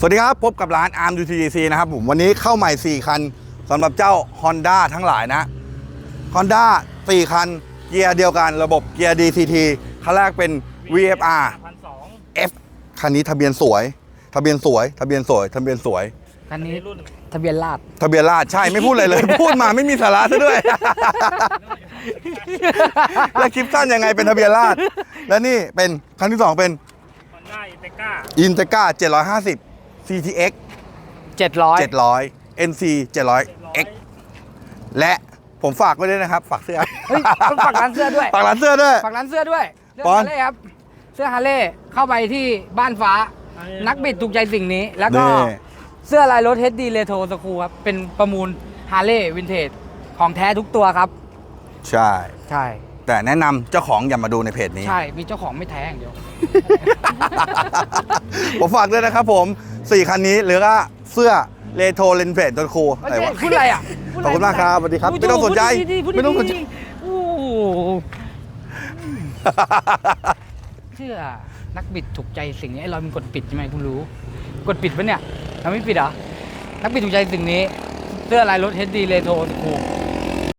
สวัสดีครับ พบกับร้าน Arm UTC นะครับผมวันนี้เข้าใหม่ 4 คันสำหรับเจ้า Honda ทั้งหลายนะ Honda 4 คัน เกียร์เดียวกันระบบเกียร์ DCT คันแรกเป็น VFR พันสอง F คันนี้ทะเบียนสวย ทะเบียนสวย ทะเบียนสวย ทะเบียนสวย คันนี้รุ่นทะเบียนราดทะเบียนราษฎร์ใช่ไม่พูดเลยเลย พูดมาไม่มีสาระซะด้วย แล้วคลิปสั้นยังไงเป็นทะเบียนราษฎร์และนี่เป็นคันที่2เป็นฮอนด้าอินเตก้า i n t e g r a 750 CTX 700 700 NC 700 X และผมฝากไว้ด้วยนะครับ ฝากเสื้อเฮ้ยต้องฝากร้านเสื้อด้วยฝากร้านเสื้อด้วย ฝากร้านเสื้อด้วยเสื้อปอน ฮาเล่ครับ เสื้อฮาเล่เข้าไปที่บ้านฟ้า นักบิดถูกใจสิ่งนี้ แล้วก็ นี่เสื้อลายรถ HD Retro สคูครับ เป็นประมูลฮาเล่วินเทจของแท้ทุกตัวครับ ใช่ ใช่ แต่แนะนำเจ้าของอย่ามาดูในเพจนี้ ใช่ มีเจ้าของไม่แท้อย่างเดียว ผมฝากด้วยนะครับผม4คันนี้หรือว่าเสื้อเลโทเลนเพจจนครูอะไรวะพูดอะไรอะพูดขอบคุณมากครับสวัสดีครับ ไม่ต้องสนใจพูดดีๆพูดดีๆไม่ต้องสนใจโอ้โหเสื้อนักบิดถูกใจสิ่งนี้ไอ้เรามีกดปิดใช่ไหมคุณรู้ กดปิดปะเนี่ยเราไม่ปิดเหรอนักบิดถูกใจสิ่งนี้ เสื้อลายรถ HD Retro สกู